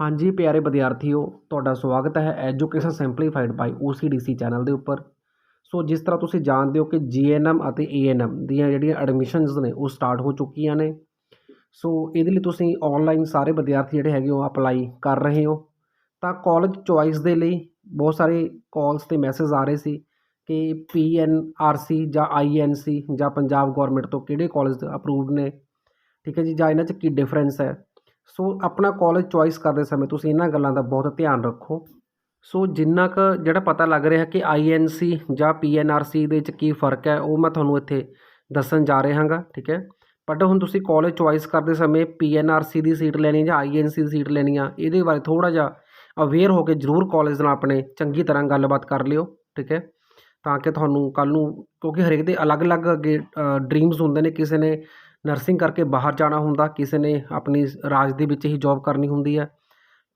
ਹਾਂਜੀ, ਪਿਆਰੇ ਵਿਦਿਆਰਥੀਓ, ਤੁਹਾਡਾ ਸਵਾਗਤ ਹੈ education simplified by OCDC channel ਦੇ ਉੱਪਰ। ਸੋ, ਜਿਸ ਤਰ੍ਹਾਂ ਤੁਸੀਂ ਜਾਣਦੇ ਹੋ ਕਿ GNM ਅਤੇ ANM ਦੀਆਂ ਜਿਹੜੀਆਂ ਐਡਮਿਸ਼ਨਸ ਨੇ, ਉਹ ਸਟਾਰਟ ਹੋ ਚੁੱਕੀਆਂ ਨੇ। ਸੋ, ਇਹਦੇ ਲਈ ਤੁਸੀਂ ਆਨਲਾਈਨ ਸਾਰੇ ਵਿਦਿਆਰਥੀ ਜਿਹੜੇ ਹੈਗੇ ਉਹ ਅਪਲਾਈ ਕਰ ਰਹੇ ਹੋ। ਤਾਂ ਕਾਲਜ ਚੁਆਇਸ ਦੇ ਲਈ ਬਹੁਤ ਸਾਰੇ ਕਾਲਸ ਤੇ ਮੈਸੇਜ ਆ ਰਹੇ ਸੀ ਕਿ PNRC ਜਾਂ INC ਜਾਂ ਪੰਜਾਬ ਗਵਰਨਮੈਂਟ ਤੋਂ ਕਿਹੜੇ ਕਾਲਜ ਅਪਰੂਵਡ ਨੇ। ਠੀਕ ਹੈ ਜੀ? ਜਾਂ ਇਹਨਾਂ 'ਚ ਕੀ ਡਿਫਰੈਂਸ ਹੈ? ਸੋ ਆਪਣਾ ਕਾਲਜ ਚੁਆਇਸ ਕਰਦੇ ਸਮੇਂ ਤੁਸੀਂ ਇਹਨਾਂ ਗੱਲਾਂ ਦਾ ਬਹੁਤ ਧਿਆਨ ਰੱਖੋ। ਸੋ ਜਿੰਨਾ ਕੁ ਜਿਹੜਾ ਪਤਾ ਲੱਗ ਰਿਹਾ ਕਿ ਆਈਐਨਸੀ ਜਾਂ ਪੀਐਨਆਰਸੀ ਦੇ ਵਿੱਚ ਕੀ ਫ਼ਰਕ ਹੈ, ਉਹ ਮੈਂ ਤੁਹਾਨੂੰ ਇੱਥੇ ਦੱਸਣ ਜਾ ਰਿਹਾ ਹਾਂਗਾ ਠੀਕ ਹੈ? ਬਟ ਹੁਣ ਤੁਸੀਂ ਕਾਲਜ ਚੁਆਇਸ ਕਰਦੇ ਸਮੇਂ ਪੀਐਨਆਰਸੀ ਦੀ ਸੀਟ ਲੈਣੀ ਜਾਂ ਆਈਐਨਸੀ ਦੀ ਸੀਟ ਲੈਣੀ ਆ, ਇਹਦੇ ਬਾਰੇ ਥੋੜਾ ਜਿਹਾ ਅਵੇਅਰ ਹੋ ਕੇ ਜ਼ਰੂਰ ਕਾਲਜ ਨਾਲ ਆਪਣੇ ਚੰਗੀ ਤਰ੍ਹਾਂ ਗੱਲਬਾਤ ਕਰ ਲਿਓ, ਠੀਕ ਹੈ? ਤਾਂ ਕਿ ਤੁਹਾਨੂੰ ਕੱਲ ਨੂੰ ਕਿਉਂਕਿ ਹਰੇਕ ਦੇ ਅਲੱਗ-ਅਲੱਗ ਅੱਗੇ ਡ੍ਰੀਮਸ ਹੁੰਦੇ ਨੇ, ਕਿਸੇ ਨੇ ਨਰਸਿੰਗ ਕਰਕੇ ਬਾਹਰ ਜਾਣਾ ਹੁੰਦਾ, ਕਿਸੇ ਨੇ ਆਪਣੀ ਰਾਜ ਦੇ ਵਿੱਚ ਹੀ ਜੌਬ ਕਰਨੀ ਹੁੰਦੀ ਹੈ,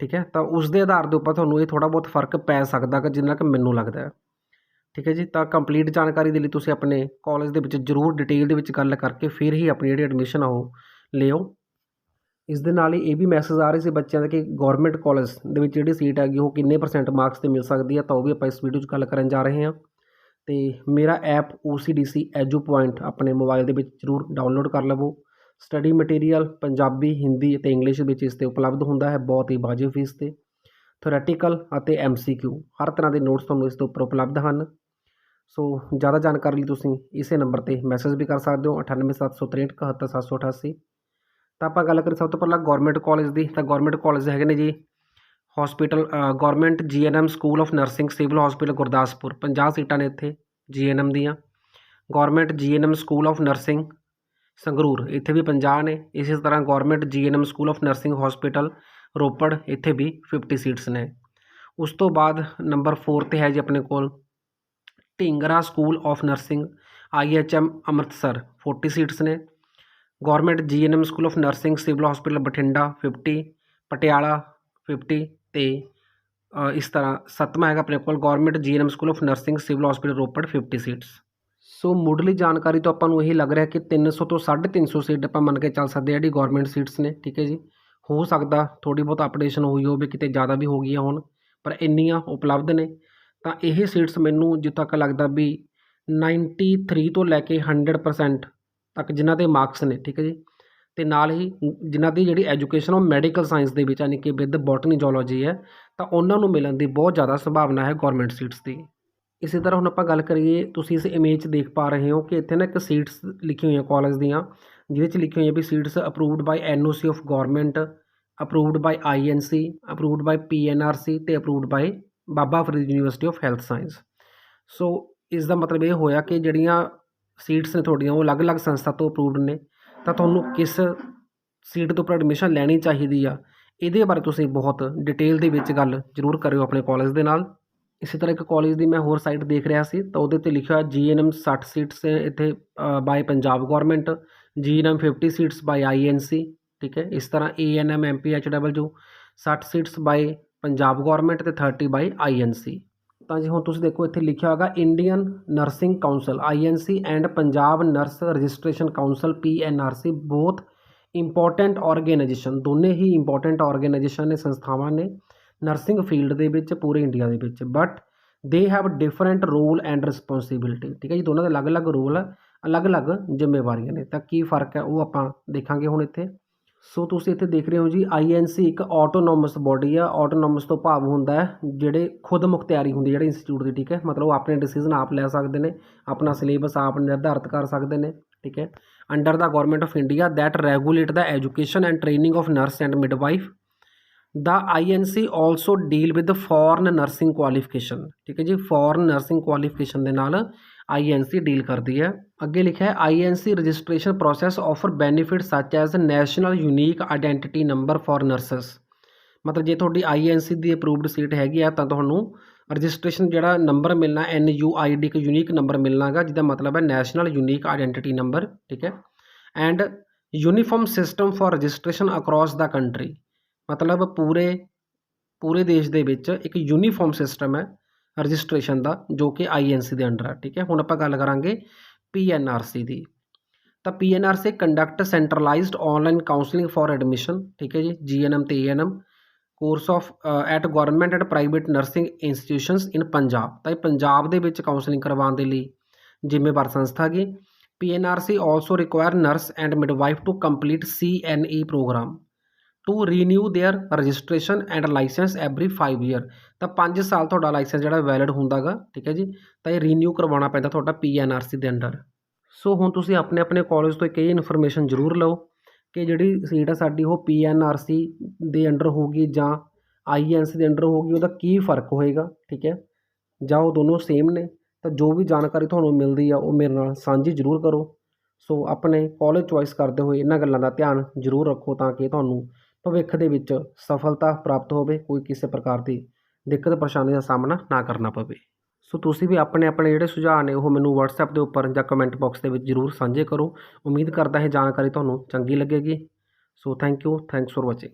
ਠੀਕ ਹੈ, ਤਾਂ ਉਸ ਦੇ ਆਧਾਰ ਦੇ ਉੱਪਰ ਤੁਹਾਨੂੰ ਇਹ ਥੋੜਾ ਬਹੁਤ ਫ਼ਰਕ ਪੈ ਸਕਦਾ ਕਿ ਜਿੰਨਾ ਕਿ ਮੈਨੂੰ ਲੱਗਦਾ ਹੈ, ਠੀਕ ਹੈ ਜੀ, ਤਾਂ ਕੰਪਲੀਟ ਜਾਣਕਾਰੀ ਦੇ ਲਈ ਤੁਸੀਂ ਆਪਣੇ ਕਾਲਜ ਦੇ ਵਿੱਚ ਜ਼ਰੂਰ ਡਿਟੇਲ ਦੇ ਵਿੱਚ ਗੱਲ ਕਰਕੇ ਫਿਰ ਹੀ ਆਪਣੀ ਜਿਹੜੀ ਐਡਮਿਸ਼ਨ ਆ ਉਹ ਲਿਓ। ਇਸ ਦੇ ਨਾਲ ਹੀ ਇਹ ਵੀ ਮੈਸੇਜ ਆ ਰਹੇ ਸੀ ਬੱਚਿਆਂ ਦਾ ਕਿ ਗਵਰਨਮੈਂਟ ਕਾਲਜ ਦੇ ਵਿੱਚ ਜਿਹੜੀ ਸੀਟ ਹੈਗੀ ਉਹ ਕਿੰਨੇ ਪਰਸੈਂਟ ਮਾਰਕਸ ਤੇ ਮਿਲ ਸਕਦੀ ਹੈ, ਤਾਂ ਉਹ ਵੀ ਆਪਾਂ ਇਸ ਵੀਡੀਓ 'ਚ ਗੱਲ ਕਰਨ ਜਾ ਰਹੇ ਹਾਂ। ਅਤੇ ਮੇਰਾ app O C D C edu point ਆਪਣੇ ਮੋਬਾਈਲ ਦੇ ਵਿੱਚ ਜ਼ਰੂਰ ਡਾਊਨਲੋਡ ਕਰ ਲਵੋ। ਸਟੱਡੀ ਮਟੀਰੀਅਲ ਪੰਜਾਬੀ, ਹਿੰਦੀ ਅਤੇ ਇੰਗਲਿਸ਼ ਵਿੱਚ ਇਸ ਤੇ ਉਪਲਬਧ ਹੁੰਦਾ ਹੈ, ਬਹੁਤ ਹੀ ਵਾਜਿਬ ਫੀਸ ਤੇ। ਥਿਓਰੈਟੀਕਲ ਅਤੇ ਐੱਮ ਸੀ ਕਿਊ ਹਰ ਤਰ੍ਹਾਂ ਦੇ ਨੋਟਸ ਤੁਹਾਨੂੰ ਇਸ ਦੇ ਉੱਪਰ ਉਪਲਬਧ ਹਨ। ਸੋ ਜ਼ਿਆਦਾ ਜਾਣਕਾਰੀ ਲਈ ਤੁਸੀਂ ਇਸੇ ਨੰਬਰ ਤੇ ਮੈਸੇਜ ਵੀ ਕਰ ਸਕਦੇ ਹੋ 9876371788 ਤਾਂ ਆਪਾਂ ਗੱਲ ਕਰੀ ਸਭ ਤੋਂ ਪਹਿਲਾਂ ਗਵਰਨਮੈਂਟ ਕਾਲਜ ਦੀ, ਤਾਂ ਗਵਰਨਮੈਂਟ ਕਾਲਜ ਹੈਗੇ ਨੇ ਜੀ hospital government GNM school of nursing civil hospital Gurdaspur 50 ਸੀਟਾਂ ਨੇ ਇੱਥੇ ਜੀਐਨਐਮ ਦੀਆਂ government GNM school of nursing Sangrur ਇੱਥੇ ਵੀ 50 ਨੇ ਇਸੇ ਤਰ੍ਹਾਂ government GNM school of nursing hospital Ropar ਇੱਥੇ ਵੀ 50 ਸੀਟਸ ਨੇ ਉਸ ਤੋਂ ਬਾਅਦ ਨੰਬਰ 4 ਤੇ ਹੈ ਜੀ ਆਪਣੇ ਕੋਲ Dhingra school of nursing IHM Amritsar 40 seats ਨੇ government GNM school of nursing civil hospital Bathinda 50 Patiala 50 ਅਤੇ ਇਸ ਤਰ੍ਹਾਂ ਸੱਤਵਾਂ ਹੈਗਾ ਆਪਣੇ ਕੋਲ government GNM school of nursing civil hospital Ropar 50 seats so ਮੁੱਢਲੀ ਜਾਣਕਾਰੀ ਤੋਂ ਆਪਾਂ ਨੂੰ ਇਹ ਲੱਗ ਰਿਹਾ ਕਿ 300 ਤੋਂ 350 ਸੀਟ ਆਪਾਂ ਮੰਨ ਕੇ ਚੱਲ ਸਕਦੇ ਹਾਂ ਜਿਹੜੀ ਗਵਰਨਮੈਂਟ ਸੀਟਸ ਨੇ, ਠੀਕ ਹੈ ਜੀ? ਹੋ ਸਕਦਾ ਥੋੜੀ ਬਹੁਤ ਅਪਡੇਸ਼ਨ ਹੋਈ ਹੋਵੇ, ਕਿਤੇ ਜ਼ਿਆਦਾ ਵੀ ਹੋ ਗਈਆਂ ਹੋਣ, ਪਰ ਇੰਨੀਆਂ ਉਪਲਬਧ ਨੇ। ਤਾਂ ਇਹ ਸੀਟਸ ਮੈਨੂੰ ਜਿੱਥੋਂ ਤੱਕ ਲੱਗਦਾ ਵੀ 93 ਤੋਂ ਲੈ ਕੇ 100% ਤੱਕ ਜਿਨ੍ਹਾਂ ਦੇ ਮਾਰਕਸ ਨੇ, ਠੀਕ ਹੈ ਜੀ? ਅਤੇ ਨਾਲ ਹੀ ਜਿਨ੍ਹਾਂ ਦੀ ਜਿਹੜੀ ਐਜੂਕੇਸ਼ਨ ਉਹ ਮੈਡੀਕਲ ਸਾਇੰਸ ਦੇ ਵਿੱਚ ਯਾਨੀ ਕਿ ਵਿਦ ਬੋਟਨੀ ਜੂਲੋਜੀ ਹੈ, ਤਾਂ ਉਹਨਾਂ ਨੂੰ ਮਿਲਣ ਦੀ ਬਹੁਤ ਜ਼ਿਆਦਾ ਸੰਭਾਵਨਾ ਹੈ ਗੌਰਮੈਂਟ ਸੀਟਸ ਦੀ। ਇਸੇ ਤਰ੍ਹਾਂ ਹੁਣ ਆਪਾਂ ਗੱਲ ਕਰੀਏ, ਤੁਸੀਂ ਇਸ ਇਮੇਜ 'ਚ ਦੇਖ ਪਾ ਰਹੇ ਹੋ ਕਿ ਇੱਥੇ ਨਾ ਇੱਕ ਸੀਟਸ ਲਿਖੀ ਹੋਈਆਂ ਕਾਲਜ ਦੀਆਂ, ਜਿਹਦੇ 'ਚ ਲਿਖੀ ਹੋਈ ਹੈ ਵੀ seats approved by NOC of government approved by INC approved by PNRC ਤੇ approved by Baba Farid university of health science so ਇਸ ਦਾ ਮਤਲਬ ਇਹ ਹੋਇਆ ਕਿ ਜਿਹੜੀਆਂ ਸੀਟਸ ਨੇ ਤੁਹਾਡੀਆਂ, ਉਹ ਅਲੱਗ-ਅਲੱਗ ਸੰਸਥਾ ਤੋਂ ਅਪਰੂਵਡ ਨੇ। ਤਾਂ ਤੁਹਾਨੂੰ ਕਿਸ ਸੀਟ ਤੋਂ ਉੱਪਰ ਐਡਮਿਸ਼ਨ ਲੈਣੀ ਚਾਹੀਦੀ ਆ, ਇਹਦੇ ਬਾਰੇ ਤੁਸੀਂ ਬਹੁਤ ਡਿਟੇਲ ਦੇ ਵਿੱਚ ਗੱਲ ਜ਼ਰੂਰ ਕਰਿਓ ਆਪਣੇ ਕਾਲਜ ਦੇ ਨਾਲ। ਇਸੇ ਤਰ੍ਹਾਂ ਇੱਕ ਕਾਲਜ ਦੀ ਮੈਂ ਹੋਰ ਸਾਈਟ ਦੇਖ ਰਿਹਾ ਸੀ, ਤਾਂ ਉਹਦੇ ਤੇ ਲਿਖਿਆ ਜੀਐਨਐਮ 60 ਸੀਟਸ ਇੱਥੇ by Punjab government GNM 50 seats by INC ਠੀਕ ਹੈ? ਇਸ ਤਰ੍ਹਾਂ ANM MPHW 60 seats by Punjab government ਤੇ 30 ਬਾਈ ਆਈਐਨਸੀ ਤਾਂ ਜੀ ਹੁਣ ਤੁਸੀਂ ਦੇਖੋ ਇੱਥੇ ਲਿਖਿਆ ਹੋਗਾ Indian nursing council INC and Punjab nurse registration council PNRC ਬਹੁਤ ਇੰਪੋਰਟੈਂਟ ਆਰਗੇਨਾਈਜੇਸ਼ਨ ਦੋਨੇ ਹੀ ਇੰਪੋਰਟੈਂਟ ਆਰਗੇਨਾਈਜੇਸ਼ਨ ਨੇ, ਸੰਸਥਾਵਾਂ ਨੇ ਨਰਸਿੰਗ ਫੀਲਡ ਦੇ ਵਿੱਚ, ਪੂਰੇ ਇੰਡੀਆ ਦੇ ਵਿੱਚ but they have different role and responsibility ਠੀਕ ਹੈ ਜੀ, ਦੋਨਾਂ ਦੇ ਅਲੱਗ-ਅਲੱਗ ਰੋਲ ਅਲੱਗ-ਅਲੱਗ ਜ਼ਿੰਮੇਵਾਰੀਆਂ ਨੇ, ਤਾਂ ਕੀ ਫ਼ਰਕ ਹੈ ਉਹ ਆਪਾਂ ਦੇਖਾਂਗੇ ਹੁਣ ਇੱਥੇ। ਸੋ ਤੁਸੀਂ ਇੱਥੇ ਦੇਖ ਰਹੇ ਹੋ ਜੀ ਆਈਐਨਸੀ ਇੱਕ ਆਟੋਨੋਮਸ ਬੋਡੀ ਆ। ਆਟੋਨੋਮਸ ਤੋਂ ਭਾਵ ਹੁੰਦਾ ਹੈ, ਜਿਹੜੇ ਖੁਦ ਮੁਖਤਿਆਰੀ ਹੁੰਦੀ ਜਿਹੜੇ ਇੰਸਟੀਚਿਊਟ ਦੀ, ਠੀਕ ਹੈ? ਮਤਲਬ ਉਹ ਆਪਣੇ ਡਿਸੀਜਨ ਆਪ ਲੈ ਸਕਦੇ ਨੇ, ਆਪਣਾ ਸਿਲੇਬਸ ਆਪ ਨਿਰਧਾਰਿਤ ਕਰ ਸਕਦੇ ਨੇ, ਠੀਕ ਹੈ? Under the government of India that regulate the education and training of nurse and midwife the INC also deal with foreign nursing qualification ਠੀਕ ਹੈ ਜੀ ਫੋਰਨ ਨਰਸਿੰਗ ਕੁਆਲੀਫਿਕੇਸ਼ਨ ਦੇ ਨਾਲ ਆਈਐਨਸੀ ਡੀਲ ਕਰਦੀ ਹੈ। ਅੱਗੇ ਲਿਖਿਆ ਹੈ INC registration process offer benefit such as national unique identity number for nurses ਮਤਲਬ ਜੇ ਤੁਹਾਡੀ ਆਈਐਨਸੀ ਦੀ ਅਪਰੂਵਡ ਸੀਟ ਹੈਗੀ ਆ, ਤਾਂ ਤੁਹਾਨੂੰ ਰਜਿਸਟ੍ਰੇਸ਼ਨ ਜਿਹੜਾ ਨੰਬਰ ਮਿਲਣਾ ਐਨ ਯੂ ਆਈ ਡੀ ਇੱਕ ਯੂਨੀਕ ਨੰਬਰ ਮਿਲਣਾਗਾ ਜਿਹਦਾ ਮਤਲਬ ਹੈ ਨੈਸ਼ਨਲ ਯੂਨੀਕ ਆਇਡੈਂਟੀਟੀ ਨੰਬਰ ਠੀਕ ਹੈ। And uniform system for registration across the country ਮਤਲਬ ਪੂਰੇ ਪੂਰੇ ਦੇਸ਼ ਦੇ ਵਿੱਚ ਇੱਕ ਯੂਨੀਫਾਰਮ ਸਿਸਟਮ ਹੈ ਰਜਿਸਟ੍ਰੇਸ਼ਨ ਦਾ, ਜੋ ਕਿ ਆਈਐਨਸੀ ਦੇ ਅੰਡਰ ਹੈ ਠੀਕ ਹੈ? ਹੁਣ ਆਪਾਂ ਗੱਲ ਕਰਾਂਗੇ ਪੀਐਨਆਰਸੀ ਦੀ। ਤਾਂ PNRC conduct centralised online counselling for admission ਠੀਕ ਹੈ ਜੀ? ਜੀਐਨਐਮ ਤੇ ANM course of at government and private nursing institutions in Punjab ਤਾਂ ਇਹ ਪੰਜਾਬ ਦੇ ਵਿੱਚ ਕਾਉਂਸਲਿੰਗ ਕਰਵਾਉਣ ਦੇ ਲਈ ਜ਼ਿੰਮੇਵਾਰ ਸੰਸਥਾ ਹੈਗੀ। PNRC also require nurse and midwife to complete CNE programme to renew their registration and licence every 5 year. ਤਾਂ 5 ਸਾਲ ਤੁਹਾਡਾ ਲਾਇਸੈਂਸ ਜਿਹੜਾ ਵੈਲਿਡ ਹੁੰਦਾਗਾ, ਠੀਕ ਹੈ ਜੀ? ਤਾਂ ਇਹ ਰੀਨਿਊ ਕਰਵਾਉਣਾ ਪੈਂਦਾ ਤੁਹਾਡਾ PNRC ਦੇ ਅੰਡਰ ਸੋ ਹੁਣ ਤੁਸੀਂ ਆਪਣੇ ਆਪਣੇ ਕਾਲਜ ਤੋਂ ਇੱਕ ਇਹ ਇਨਫੋਰਮੇਸ਼ਨ ਜ਼ਰੂਰ ਲਓ ਕਿ ਜਿਹੜੀ ਸੀਟ ਆ ਸਾਡੀ ਉਹ PNRC ਦੇ ਅੰਡਰ ਹੋਊਗੀ ਜਾਂ INC ਦੇ ਅੰਡਰ ਹੋਊਗੀ, ਉਹਦਾ ਕੀ ਫ਼ਰਕ ਹੋਏਗਾ, ਠੀਕ ਹੈ? ਜਾਂ ਉਹ ਦੋਨੋਂ ਸੇਮ ਨੇ, ਤਾਂ ਜੋ ਵੀ ਜਾਣਕਾਰੀ ਤੁਹਾਨੂੰ ਮਿਲਦੀ ਆ, ਉਹ ਮੇਰੇ ਨਾਲ ਸਾਂਝੀ ਜ਼ਰੂਰ ਕਰੋ। ਸੋ ਆਪਣੇ ਕਾਲਜ ਚੁਆਇਸ ਕਰਦੇ ਹੋਏ ਇਹਨਾਂ ਗੱਲਾਂ ਦਾ ਧਿਆਨ ਜ਼ਰੂਰ ਰੱਖੋ ਤਾਂ ਕਿ ਤੁਹਾਨੂੰ ਭਵਿੱਖ ਦੇ ਵਿੱਚ ਸਫਲਤਾ ਪ੍ਰਾਪਤ ਹੋਵੇ, ਕੋਈ ਕਿਸੇ ਪ੍ਰਕਾਰ ਦੀ ਦਿੱਕਤ ਪਰੇਸ਼ਾਨੀ ਦਾ ਸਾਹਮਣਾ ਨਾ ਕਰਨਾ ਪਵੇ। ਸੋ ਤੁਸੀਂ ਵੀ ਆਪਣੇ ਆਪਣੇ ਜਿਹੜੇ ਸੁਝਾਅ ਨੇ, ਉਹ ਮੈਨੂੰ WhatsApp ਦੇ ਉੱਪਰ ਜਾਂ ਕਮੈਂਟ ਬਾਕਸ ਦੇ ਵਿੱਚ ਜ਼ਰੂਰ ਸਾਂਝੇ ਕਰੋ। ਉਮੀਦ ਕਰਦਾ ਇਹ ਜਾਣਕਾਰੀ ਤੁਹਾਨੂੰ ਚੰਗੀ ਲੱਗੇਗੀ। So thank you thanks for watching